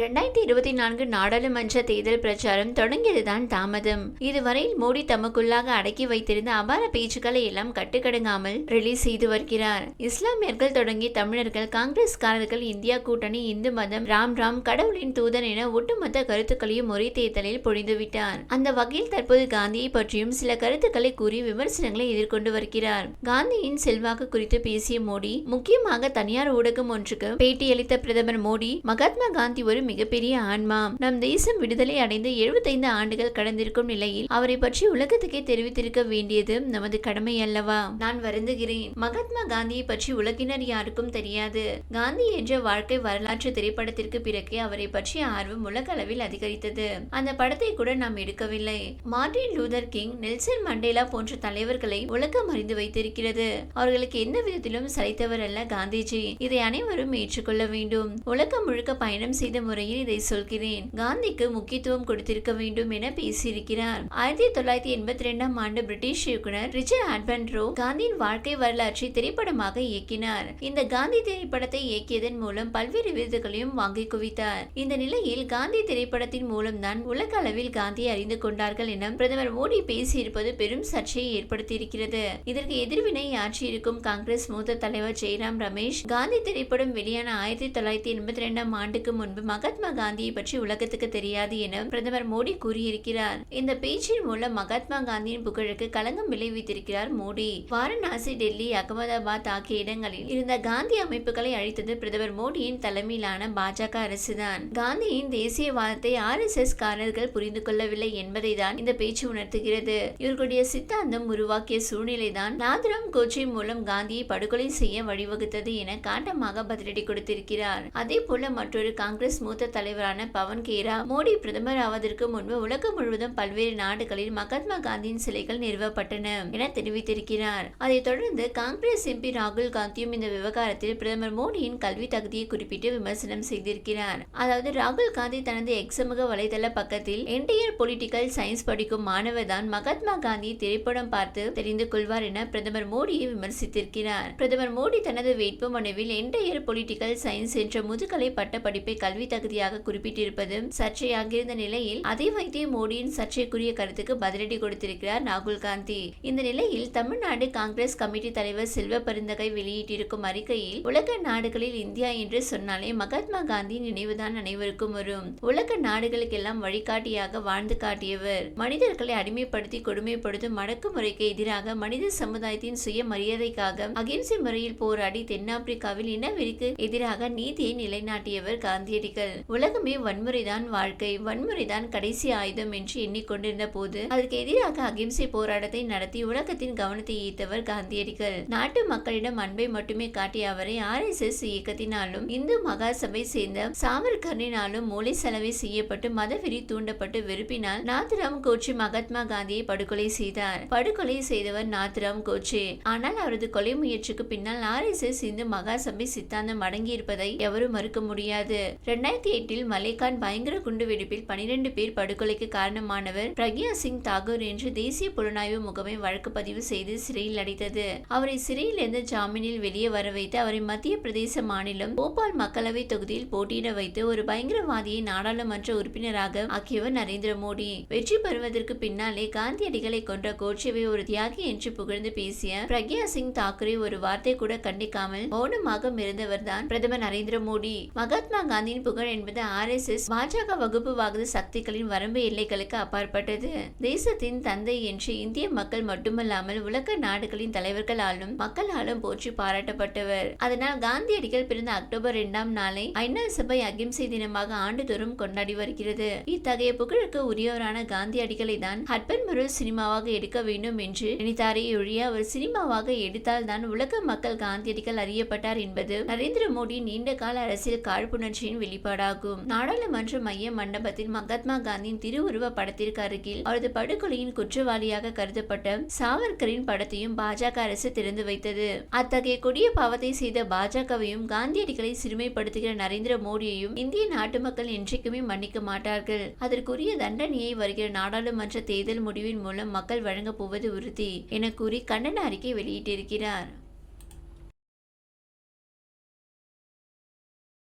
ரெண்டாயிரத்தி இருபத்தி நான்கு நாடாளுமன்ற தேர்தல் பிரச்சாரம் தொடங்கியதுதான் தாமதம். இதுவரையில் மோடி தமக்குள்ளாக அடக்கி வைத்திருந்த அபார பேச்சுக்களை எல்லாம் கட்டுக்கடங்காமல் ரிலீஸ் செய்து வருகிறார். இஸ்லாமியர்கள் தொடங்கி தமிழர்கள் காங்கிரஸ்காரர்கள் இந்தியா கூட்டணி இந்து மதம் ராம் ராம் கடவுளின் தூதன் என ஒட்டுமொத்த கருத்துக்களையும் ஒரே தேர்தலில் பொழிந்துவிட்டார் அந்த வகையில் தற்போது காந்தியை பற்றியும் சில கருத்துக்களை கூறி விமர்சனங்களை எதிர்கொண்டு வருகிறார். காந்தியின் செல்வாக்கு குறித்து பேசிய மோடி முக்கியமாக தனியார் ஊடகம் ஒன்றுக்கு பேட்டியளித்த பிரதமர் மோடி மகாத்மா காந்தி ஒரு மிகப்பெரிய ஆன்மா. நம் தேசம் விடுதலை அடைந்து எழுபத்தைந்து ஆண்டுகள் கடந்திருக்கும் நிலையில் அவரை பற்றி உலகத்துக்கே தெரிவித்திருக்க வேண்டியது நமது கடமை அல்லவா? நான் வருந்துகிறேன். மகாத்மா காந்தியை பற்றி உலகினர் யாருக்கும் தெரியாது. காந்தி என்ற வாழ்க்கை வரலாற்று திரைப்படத்திற்கு பிறகு அவரை பற்றிய ஆர்வம் உலக அளவில் அதிகரித்தது. அந்த படத்தை கூட நாம் எடுக்கவில்லை. Martin Luther King Nelson Mandela போன்ற தலைவர்களை உலகம் அறிந்து வைத்திருக்கிறது. அவர்களுக்கு எந்த விதத்திலும் சளைத்தவர் அல்ல காந்திஜி. இதை அனைவரும் ஏற்றுக்கொள்ள வேண்டும். உலகம் முழுக்க பயணம் செய்த முறையில் இதை சொல்கிறேன். காந்திக்கு முக்கியத்துவம் கொடுத்திருக்க வேண்டும் என பேசியிருக்கிறார். ஆயிரத்தி தொள்ளாயிரத்தி எண்பத்தி ரெண்டாம் ஆண்டு பிரிட்டிஷ் இயக்குனர் ரிச்சர்ட் ஆட்பன்ரோ காந்தியின் வாழ்க்கை வரலாற்றை திரைப்படமாக இயக்கினார். இந்த காந்தி திரைப்படத்தை இயக்கியதன் மூலம் பல்வேறு விருதுகளையும் வாங்கி குவித்தார். இந்த நிலையில் காந்தி திரைப்படத்தின் மூலம்தான் உலக அளவில் காந்தியை அறிந்து கொண்டார்கள் என பிரதமர் மோடி பேசியிருப்பது பெரும் சர்ச்சையை ஏற்படுத்தியிருக்கிறது. இதற்கு எதிர்வினை ஆற்றியிருக்கும் காங்கிரஸ் மூத்த தலைவர் ஜெயராம் ரமேஷ் காந்தி திரைப்படம் வெளியான ஆயிரத்தி தொள்ளாயிரத்தி எண்பத்தி ரெண்டாம் ஆண்டுக்கு முன்பு மகாத்மா காந்தியை பற்றி உலகத்துக்கு தெரியாது என பிரதமர் மோடி கூறியிருக்கிறார். இந்த பேச்சின் மூலம் மகாத்மா காந்தியின் புகழுக்கு களங்கம் விளைவித்திருக்கிறார் மோடி. வாரணாசி டெல்லி அகமதாபாத் ஆகிய இடங்களில் இருந்த காந்தி அமைப்புகளை அழித்தது பிரதமர் மோடியின் தலைமையிலான பாஜக அரசுதான். காந்தியின் தேசியவாதத்தை ஆர் எஸ் எஸ் காரர்கள் புரிந்து கொள்ளவில்லை என்பதை தான் இந்த பேச்சு உணர்த்துகிறது. இவர்களுடைய சித்தாந்தம் உருவாக்கிய சூழ்நிலைதான் நாதராம் கோட்சே மூலம் காந்தியை படுகொலை செய்ய வழிவகுத்தது என காட்டமாக பதிலடி கொடுத்திருக்கிறார். அதே போல மற்றொரு காங்கிரஸ் மூத்த தலைவரான பவன் கேரா மோடி பிரதமர் ஆவதற்கு முன்பு உலகம் முழுவதும் பல்வேறு நாடுகளில் மகாத்மா காந்தியின் சிலைகள் நிறுவப்பட்டன என தெரிவித்திருக்கிறார். அதைத் தொடர்ந்து காங்கிரஸ் எம்பி ராகுல் காந்தியும் இந்த விவகாரத்தில் பிரதமர் மோடியின் கல்வி தகுதியை குறிப்பிட்டு விமர்சனம் செய்திருக்கிறார். அதாவது ராகுல் காந்தி தனது எக்ஸ் சமூக வலைதள பக்கத்தில் என்டையர் பொலிட்டிக்கல் சயின்ஸ் படிக்கும் மாணவர் தான் மகாத்மா காந்தி திரைப்படம் பார்த்து தெரிந்து கொள்வார் என பிரதமர் மோடியை விமர்சித்திருக்கிறார். பிரதமர் மோடி தனது வேட்பு மனுவில் என்டையர் பொலிட்டிக்கல் சயின்ஸ் என்ற முதுகலை பட்ட படிப்பை கல்வி தகுதியாக குறிப்பிட்டிருப்பது சர்ச்சையாகியிருந்த நிலையில் அதை வைத்தே மோடியின் சர்ச்சைக்குரிய கருத்துக்கு பதிலடி கொடுத்திருக்கிறார் ராகுல் காந்தி. இந்த நிலையில் தமிழ்நாடு காங்கிரஸ் கமிட்டி தலைவர் செல்வ பருந்தகை வெளியிட்டிருக்கும் அறிக்கையில் உலக நாடுகளில் இந்தியா என்று சொன்னாலே மகாத்மா காந்தி நினைவுதான் அனைவருக்கும் வரும். உலக நாடுகளுக்கெல்லாம் வழிகாட்டியாக வாழ்ந்து காட்டியவர். மனிதர்களை அடிமைப்படுத்தி கொடுமைப்படுத்தும் அடக்குமுறைக்கு எதிராக மனித சமுதாயத்தின் சுய மரியாதைக்காக அகிம்சை முறையில் போராடி தென்னாப்பிரிக்காவில் இனவெறிக்கு எதிராக நீதியை நிலைநாட்டியவர் காந்தியடிகள். உலகமே வன்முறைதான் வாழ்க்கை வன்முறைதான் கடைசி ஆயுதம் என்று எண்ணிக்கொண்டிருந்த போது அதற்கு எதிராக அகிம்சை போராட்டத்தை நடத்தி உலகத்தின் கவனத்தை ஈர்த்தவர் காந்தியடிகள். நாட்டு மக்களிடம் அன்பை மட்டுமே காட்டிய அவரை ஆர் எஸ் எஸ் இயக்கத்தினாலும் இந்து மகாசபை சேர்ந்த சாவர்கரினாலும் மூளை செலவை செய்யப்பட்டு மதவெறி தூண்டப்பட்டு வெறுப்பினால் நாத்ராம் கோட்சே மகாத்மா காந்தியை படுகொலை செய்தார். படுகொலை செய்தவர் நாத்ராம் கோட்சே. ஆனால் அவரது கொலை முயற்சிக்கு பின்னால் R S S Hindu Mahasabha சித்தாந்தம் அடங்கியிருப்பதை எவரும் மறுக்க முடியாது. இரண்டாயிரத்தி எட்டில் மலேகான் பயங்கர குண்டுவெடிப்பில் பனிரெண்டு பேர் படுகொலைக்கு காரணமானவர் பிரக்யா சிங் தாகூர் என்று தேசிய புலனாய்வு முகமை வழக்கு பதிவு செய்து சிறையில் அடைத்தது. அவரை சிறையிலிருந்து ஜாமீனில் வெளியே வர வைத்து அவரை மத்திய பிரதேச மாநிலம் போபால் மக்களவை தொகுதியில் போட்டியிட வைத்து ஒரு பயங்கரவாதியை நாடாளுமன்ற உறுப்பினராக ஆக்கியவர் நரேந்திர மோடி. வெற்றி பெறுவதற்கு பின்னாலே காந்தியடிகளை கொன்ற கோட்சேவை ஒரு தியாகி என்று புகழ்ந்து பேசிய பிரக்யா சிங் தாக்கரே ஒரு வார்த்தை கூட கண்டிக்காமல் மௌனமாக இருந்தவர் தான் பிரதமர் நரேந்திர மோடி. மகாத்மா காந்தியின் புகழ் என்பது ஆர் எஸ் எஸ் பாஜக வகுப்புவாத சக்திகளின் வரம்பு எல்லைகளுக்கு அப்பாற்பட்டது. தேசத்தின் தந்தை என்று இந்திய மக்கள் மட்டுமல்லாமல் உலக நாடுகளின் தலைவர்களாலும் மக்களாலும் போற்றி பாராட்டப்பட்டவர். அதனால் காந்தியடிகள் பிறந்த அக்டோபர் இரண்டாம் நாளை ஐநா சபை அகிம்சை தினமாக ஆண்டுதோறும் கொண்டாடி வருகிறது. இத்தகைய புகழுக்கு உரியவரான காந்தியடிகளை தான் ஹட்பன் மரு சினிமாவாக எடுக்க வேண்டும் என்று நினைத்தாரே ஒழிய அவர் சினிமாவாக எடுத்தால் தான் உலக மக்கள் காந்தியடிகள் அறியப்பட்டார் என்பது நரேந்திர மோடி நீண்ட கால அரசியல் காழ்ப்புணர்ச்சியின் வெளிப்பாடாகும் நாடாளுமன்ற மைய மண்டபத்தில் மகாத்மா காந்தியின் திருவுருவ படத்திற்கு அருகில் அவரது படுகொலையின் குற்றவாளியாக கருதப்பட்ட சாவர்கரின் படத்தையும் பாஜக அரசு திறந்து வைத்தது. அத்தகைய கொடிய பாவத்தை செய்த பாஜகவையும் காந்தியடிகளை சிறுமைப்படுத்துகிற நரேந்திர மோடியையும் இந்திய நாட்டு மக்கள் என்றைக்குமே மன்னிக்க மாட்டார்கள். அதற்குரிய தண்டனையை வருகிற நாடாளுமன்ற தேர்தல் முடிவின் மூலம் மக்கள் வழங்கப் போவது உறுதி என கூறி கண்டன அறிக்கை வெளியிட்டிருக்கிறார்.